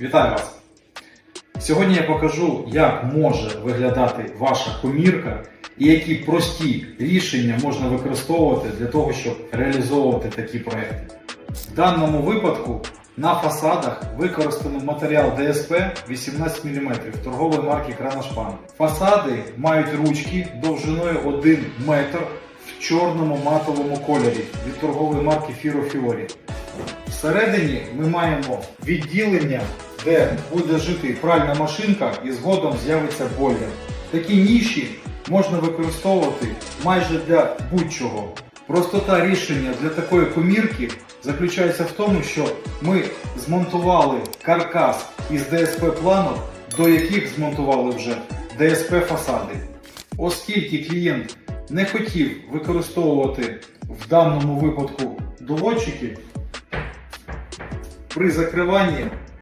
Вітаю вас! Сьогодні я покажу, як може виглядати ваша комірка і які прості рішення можна використовувати для того, щоб реалізовувати такі проекти. В даному випадку на фасадах використано матеріал ДСП 18 мм торгової марки Кранашпан. Фасади мають ручки довжиною 1 метр в чорному матовому кольорі від торгової марки Firo Fiori. Всередині ми маємо відділення, де буде жити пральна машинка і згодом з'явиться бойлер. Такі ніші можна використовувати майже для будь-чого. Простота рішення для такої комірки заключається в тому, що ми змонтували каркас із ДСП планок, до яких змонтували вже ДСП фасади. Оскільки клієнт не хотів використовувати в даному випадку доводчики, при закриванні